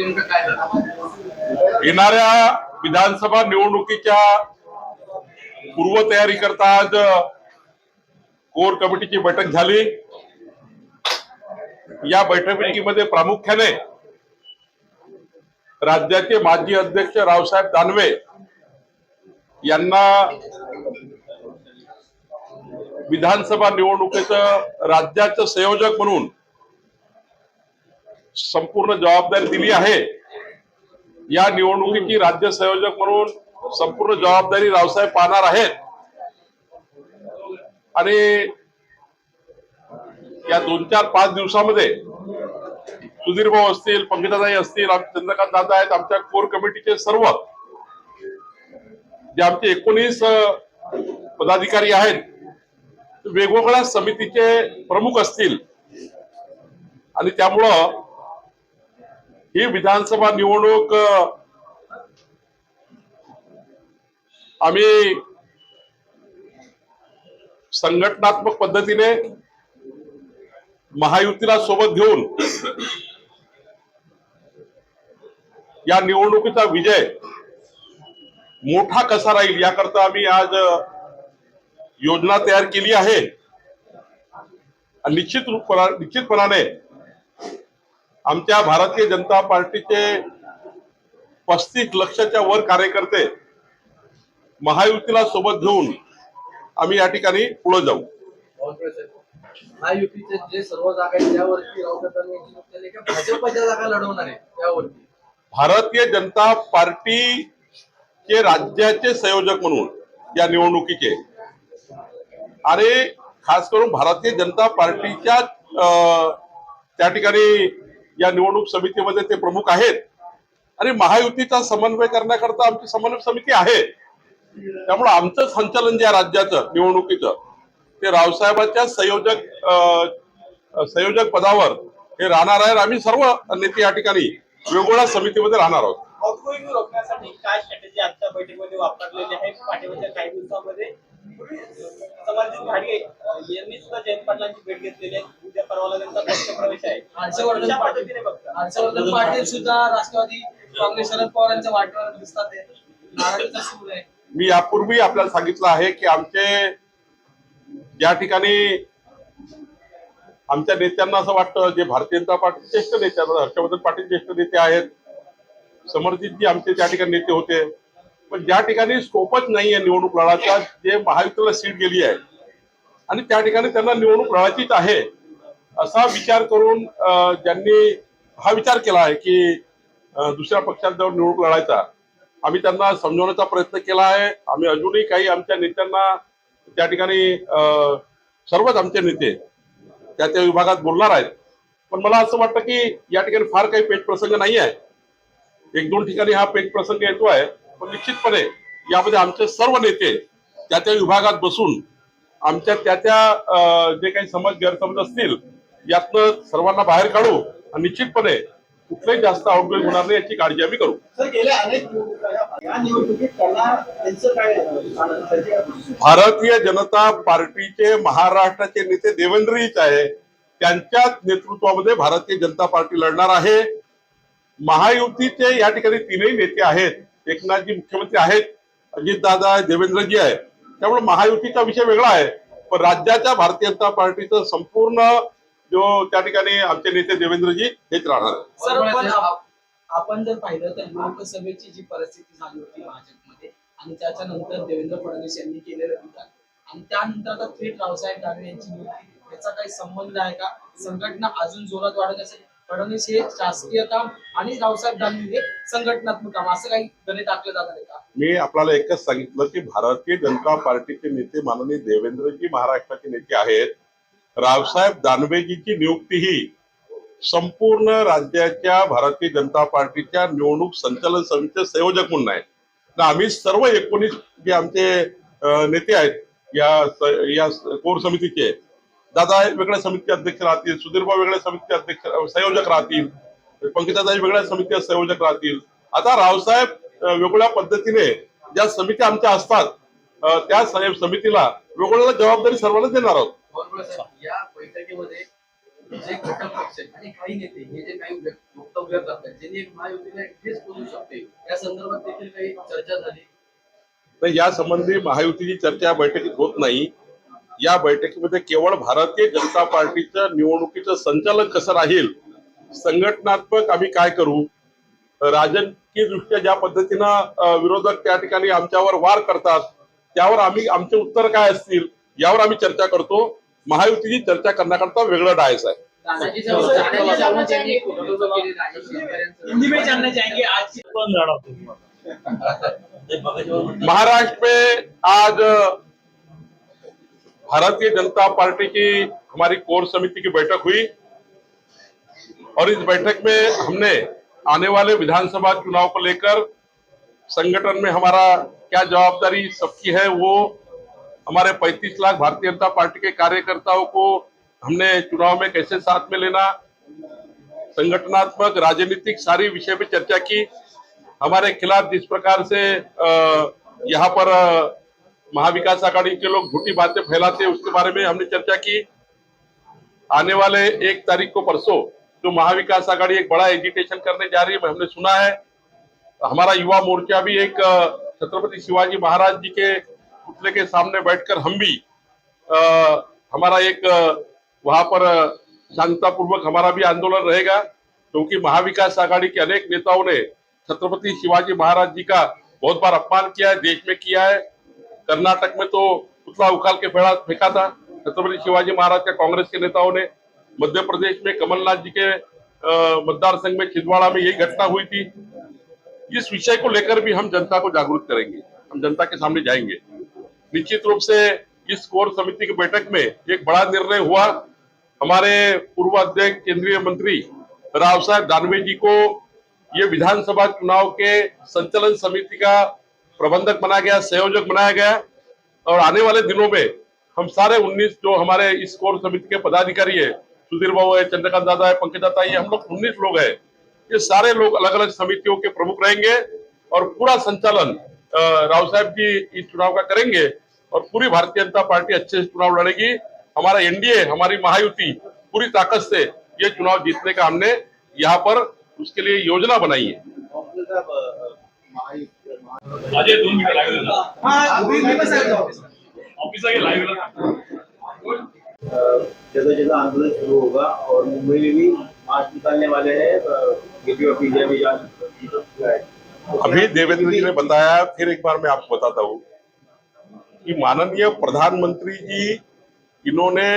नेमकं काय झालं? येणाऱ्या विधानसभा निवडणुकीच्या पूर्वतयारी करता आज कोर कमिटीची बैठक झाली. या बैठकीमध्ये प्रामुख्याने राज्याचे माजी अध्यक्ष रावसाहेब दानवे यांना विधानसभा निवडणुकीचं राज्याचं संयोजक म्हणून संपूर्ण जबाबदारी दिली आहे. या निवडणुकीची राज्य संयोजक म्हणून संपूर्ण जबाबदारी रावसाहेब पाहणार आहेत. आणि या दोन चार पाच दिवसामध्ये सुधीर भाऊ असतील पंकजाताई असतील चंद्रकांत दादा आहेत आमच्या कोर कमिटीचे सर्व जे आमचे एकोणीस पदाधिकारी आहेत वेगवेगळ्या समितीचे प्रमुख असतील. आणि त्यामुळं ही विधानसभा निवडणूक आम्ही संघटनात्मक पद्धतीने महायुतीला सोबत घेऊन या निवडणुकीचा विजय मोठा कसा राहील याकरता आम्ही आज योजना तयार केली आहे. आणि निश्चित रूपपणा निश्चितपणाने आमच्या भारतीय जनता पार्टीचे पस्तीस लक्षाच्या वर कार्यकर्ते महायुतीला सोबत घेऊन आम्ही या ठिकाणी पुढे जाऊ. महायुतीचे जे सर्व जागा आहेत त्यावरती भाजपच्या जागा लढवणार आहे त्यावरती. भारतीय जनता पार्टीचे राज्याचे संयोजक म्हणून या निवडणुकीचे. आणि खास करून भारतीय जनता पार्टीच्या त्या ठिकाणी या निवडणूक समितीमध्ये ते प्रमुख आहेत. आणि महायुतीचा समन्वय करण्याकरता आमची समन्वय समिती आहे. त्यामुळे आमचं संचालन जे आहे राज्याचं निवडणुकीचं ते रावसाहेबांच्या संयोजक अं, संयोजक पदावर हे राहणार आहे. आम्ही सर्व नेते या ठिकाणी वेगवेगळ्या समितीमध्ये राहणार आहोत. रोखण्यासाठी काय स्ट्रॅटेजी आजच्या बैठकीमध्ये वापरलेली आहे? पाठीमागच्या काही दिवसामध्ये समर्जित घाडी अं, यांनी सुद्धा जयंत पाटलांची भेट घेतलेली आहे. उद्या परवाला त्यांचा पक्ष प्रवेश आहे. हर्षवर्धन पाटील. पद्धतीने बघता. हर्षवर्धन पाटील सुद्धा राष्ट्रवादी काँग्रेस शरद पवारांच्या वाटेवर दिसतात आहे. नाराजीचा सूर आहे. मी यापूर्वी आपल्याला सांगितलं आहे की आमचे ज्या ठिकाणी आमच्या नेत्यांना असं वाटतं जे भारतीय जनता पार्टी ज्येष्ठ नेते आहेत, हर्षवर्धन पाटील ज्येष्ठ नेते आहेत समर्जितजी आमचे त्या ठिकाणी नेते होते. पण ज्या ठिकाणी स्कोपच नाही आहे निवडणूक लढाचा जे महायुतीला सीट गेली आहे. आणि त्या ठिकाणी त्यांना निवडणूक लढायचीच आहे असा विचार करून ज्यांनी हा विचार केला आहे की दुसऱ्या पक्षात जाऊन निवडणूक लढायचा. आम्ही त्यांना समजवण्याचा प्रयत्न केला आहे. आम्ही अजूनही काही आमच्या नेत्यांना त्या ठिकाणी अं, सर्वच आमचे नेते त्या त्या विभागात बोलणार आहेत. पण मला असं वाटतं की या ठिकाणी फार काही पेच प्रसंग नाही आहे एक दोन ठिकाणी हा पेच प्रसंग येतो आहे पण निश्चितपणे यामध्ये आमचे सर्व नेते त्या त्या विभागात बसून आमच्या त्या त्या जे काही समज गैरसमज असतील यातनं सर्वांना बाहेर काढू आणि निश्चितपणे कुठलंही जास्त आउटगोईंग होणार नाही याची काळजी आम्ही करू? भारतीय जनता पार्टीचे महाराष्ट्राचे नेते देवेंद्रजीच आहे. त्यांच्या नेतृत्वामध्ये भारतीय जनता पार्टी लढणार आहे. महायुतीचे या ठिकाणी तीनही नेते आहेत. एकनाथजी मुख्यमंत्री आहेत अजितदादा आहे देवेंद्रजी आहे त्यामुळे महायुतीचा विषय वेगळा आहे. पण राज्याच्या भारतीय जनता पार्टीचं संपूर्ण जो त्या ठिकाणी आमचे नेते देवेंद्रजी हेच राहणार आहे सर पण आप- आपण जर पाहिलं तर लोकसभेची जी परिस्थिती झाली होती भाजपमध्ये आणि त्याच्यानंतर देवेंद्र फडणवीस यांनी केलेलं विधान आणि त्यानंतर आता थेट रावसाहेब दानवे यांची नियुक्ती याचा काही संबंध आहे का? संघटना अजून जोरात वाढवण्यासाठी फडणवीस हे शासकीय काम आणि रावसाहेब दानवे हे संघटनात्मक काम असं काही गणित आखलं जाणार आहे का? मी आपल्याला एकच सांगितलं की भारतीय जनता पार्टीचे नेते माननीय देवेंद्रजी महाराष्ट्राचे नेते आहेत. रावसाहेब दानवेजीची नियुक्ती ही संपूर्ण राज्याच्या भारतीय जनता पार्टीच्या निवडणूक संचालन समितीचे संयोजक म्हणून आहे. तर आम्ही सर्व एकोणीस जे आमचे नेते आहेत या या कोर समितीचे दादा वेगळ्या समितीचे अध्यक्ष राहतील सुधीरभाऊ वेगळ्या समितीचे अध्यक्ष संयोजक राहतील पंकजाताई वेगळ्या समितीचे संयोजक राहतील. आता रावसाहेब अं, वेगवेगळ्या पद्धतीने ज्या समित्या आमच्या असतात त्या समितीला वेगवेगळ्या जबाबदारी सर्वांना देणार आहोत. या बैठकीमध्ये जे घटक पक्ष आणि काही नेते हे जे काही वक्तव्य करतात ज्यांनी महायुतीला शकते या संदर्भात देखील काही चर्चा झाली? या संबंधी महायुतीची चर्चा बैठकीत होत नाही. या बैठकीमध्ये केवळ भारतीय जनता पार्टीचं निवडणुकीचं संचालन कसं राहील? संघटनात्मक आम्ही काय करू? राजकीय दृष्ट्या ज्या पद्धतीनं विरोधक त्या ठिकाणी आमच्यावर वार करतात त्यावर आम्ही आमचे उत्तर काय असतील यावर आम्ही चर्चा करतो. महायुतीची चर्चा करण्याकरता वेगळं डायस आहे. महाराष्ट्र में आज भारतीय जनता पार्टी की हमारी कोर समिति की बैठक हुई और इस बैठक में हमने आने वाले विधानसभा चुनाव को लेकर संगठन में हमारा क्या जवाबदारी सबकी है वो हमारे 35 लाख भारतीय जनता पार्टी के कार्यकर्ताओं को हमने चुनाव में कैसे साथ में लेना, संगठनात्मक, राजनीतिक सारी विषय पे चर्चा की। हमारे खिलाफ जिस प्रकार से यहाँ पर महाविकास आघाड़ी के लोग झूठी बातें फैलाते हैं उसके बारे में हमने चर्चा की। आने वाले एक तारीख को परसों जो महाविकास आघाड़ी एक बड़ा एजिटेशन करने जा रही है हमने सुना है। हमारा युवा मोर्चा भी एक छत्रपति शिवाजी महाराज जी के पुतले के सामने बैठकर हम भी अ, हमारा एक वहाँ पर शांततापूर्वक हमारा भी आंदोलन रहेगा क्योंकि महाविकास आघाड़ी के अनेक नेताओं ने छत्रपति शिवाजी महाराज जी का बहुत बार अपमान किया है देश में किया है। कर्नाटक में तो पुतला उखाल के फेंका फेंका था। छत्रपति शिवाजी महाराज के कांग्रेस के नेताओं ने मध्य प्रदेश में कमलनाथ जी के मतदार संघ में छिंदवाड़ा में यही घटना हुई थी। इस विषय को लेकर भी हम जनता को जागरूक करेंगे। हम जनता के सामने जाएँगे। निश्चित रूप से इस कोर समिति की बैठक में एक बड़ा निर्णय हुआ। हमारे पूर्व अध्यक्ष केंद्रीय मंत्री राव साहब दानवे जी को ये विधानसभा चुनाव के संचालन समिति का प्रबंधक बनाया गया, संयोजक बनाया गया और आने वाले दिनों में हम सारे 19 जो हमारे इस कोर समिति के पदाधिकारी है, सुधीर बाबू है, चंद्रकांत दादा है, पंकज दादा ये हम लोग 19 लोग हैं, ये सारे लोग अलग अलग समितियों के प्रमुख रहेंगे और पूरा संचालन राव साहब जी इस चुनाव का करेंगे और पूरी भारतीय जनता पार्टी अच्छे से चुनाव लड़ेगी। हमारा एनडीए, हमारी महायुति पूरी ताकत से ये चुनाव जीतने का हमने यहाँ पर उसके लिए योजना बनाई है। अजय दोन मिनिटं लाईव्ह मी- मी पण सांगितलं ऑफ़िस आहे लाईव्ह जगह जगह आंदोलन शुरू होगा और मुंबई में भी मार्च निकालने वाले हैं है अभी देवेंद्र जी ने बताया फिर एक बार मैं आपको बताता हूँ कि माननीय प्रधानमंत्री जी इन्होंने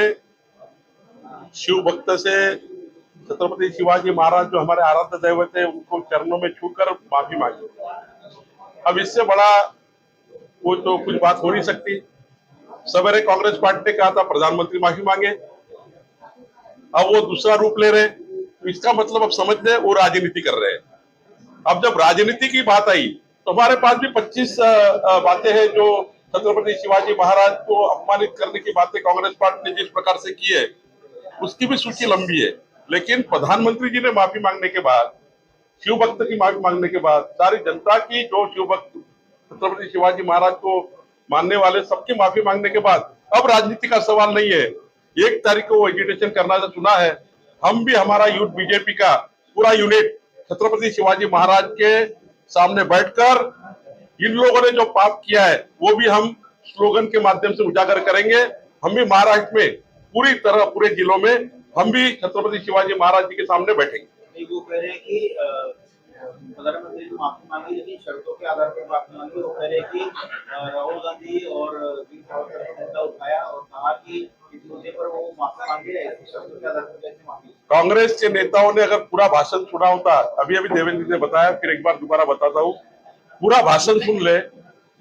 शिव भक्त से छत्रपति शिवाजी महाराज जो हमारे आराध्य दैवत है उनको चरणों में छूकर माफ़ी मांगी। अब इससे बड़ा वो तो कुछ बात हो नहीं सकती। सवेरे कांग्रेस पार्टी ने कहा था प्रधानमंत्री माफ़ी मांगे। अब वो दूसरा रूप ले रहे तो इसका मतलब अब समझ ले वो राजनीति कर रहे हैं। अब जब राजनीति की बात आई तो हमारे पास भी 25 अ, अ, बातें हैं जो छत्रपति शिवाजी महाराज को अपमानित करने की बातें कांग्रेस पार्टी ने जिस प्रकार से की है उसकी भी सूची लंबी है। लेकिन प्रधानमंत्री जी ने माफ़ी मांगने के बाद शिव भक्त की माफ़ी मांगने के बाद सारी जनता की जो शिव भक्त, छत्रपति शिवाजी महाराज को मानने वाले सबकी माफ़ी मांगने के बाद अब राजनीति का सवाल नहीं है। एक तारीख को एजुटेशन करना तो चुना है। हम भी हमारा यूथ बीजेपी का पूरा यूनिट छत्रपति शिवाजी महाराज के सामने बैठकर इन लोगों ने जो पाप किया है, वो भी हम स्लोगन के माध्यम से उजागर करेंगे। हम भी महाराष्ट्र में पूरी तरह, पूरे जिलों में हम भी छत्रपति शिवाजी महाराज जी के सामने बैठेंगे। वो कह रहे हैं कि माफ़ी मांगी लेकिन शर्तों के आधार पर माफ़ी मांगी वो कह रहे कि राहुल गांधी और वीर सावरकर ने मुद्दा उठाया और कहा कि इस मुद्दे पर वो माफ़ी मांगे ऐसी शर्तों के आधार पर कैसे माफ़ी कांग्रेस के नेताओं ने अगर पूरा भाषण सुना होता, अभी अभी देवेंद्र जी ने बताया, फिर एक बार दोबारा बताता हूँ, पूरा भाषण सुन ले।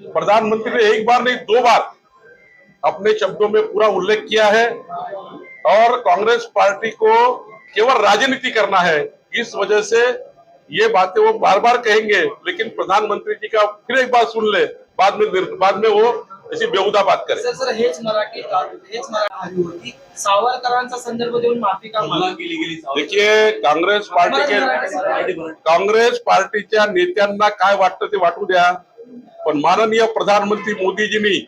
प्रधानमंत्री ने एक बार नहीं, दो बार अपने शब्दों में पूरा उल्लेख किया है और कांग्रेस पार्टी को केवल राजनीति करना है, इस वजह से ये बातें वो बार बार कहेंगे लेकिन प्रधानमंत्री जी का फिर एक बार सुन ले बाद में बाद में वो ऐसी बेहुदा बात करे। सर सर हेच मराठी हेच मराठी आली होती. सावरकरांचा संदर्भ देऊन माफी का मागली? केली गेली देखिए कांग्रेस पार्टी के काँग्रेस पार्टीच्या नेत्यांना काय वाटतं ते वाटू द्या. पण माननीय प्रधानमंत्री मोदीजींनी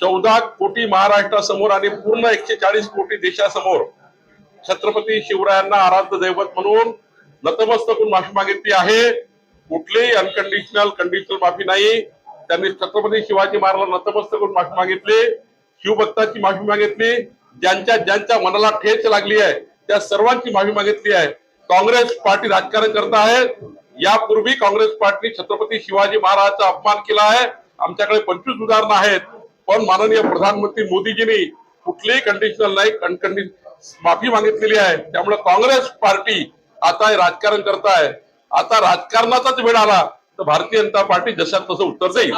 चौदा कोटी महाराष्ट्रासमोर आणि पूर्ण एकशे चाळीस कोटी देशासमोर छत्रपती शिवरायांना आराध्य दैवत म्हणून नतमस्तक होऊन माफी मागितली आहे. कुठलीही अनकंडिशनल कंडिशनल माफी नाही. त्यांनी छत्रपती शिवाजी महाराज नतमस्तक होऊन माफी मागितली. शिवभक्ताची माफी मागितली. ज्यांच्या ज्यांच्या मनाला ठेच लागली आहे त्या सर्वांची माफी मागितली आहे. काँग्रेस पार्टी राजकारण करत आहे. यापूर्वी काँग्रेस पार्टी छत्रपती शिवाजी महाराजांचा अपमान केला आहे. आमच्याकडे पंचवीस उदाहरणं आहेत. पण माननीय प्रधानमंत्री मोदीजींनी कुठलीही कंडिशनल नाही अनकंडिशन माफी मागितलेली आहे. त्यामुळे काँग्रेस पार्टी आता हे राजकारण करताय. आता राजकारणाचाच वेळ आला. तर भारतीय जनता पार्टी जशात तसं उत्तर देईल.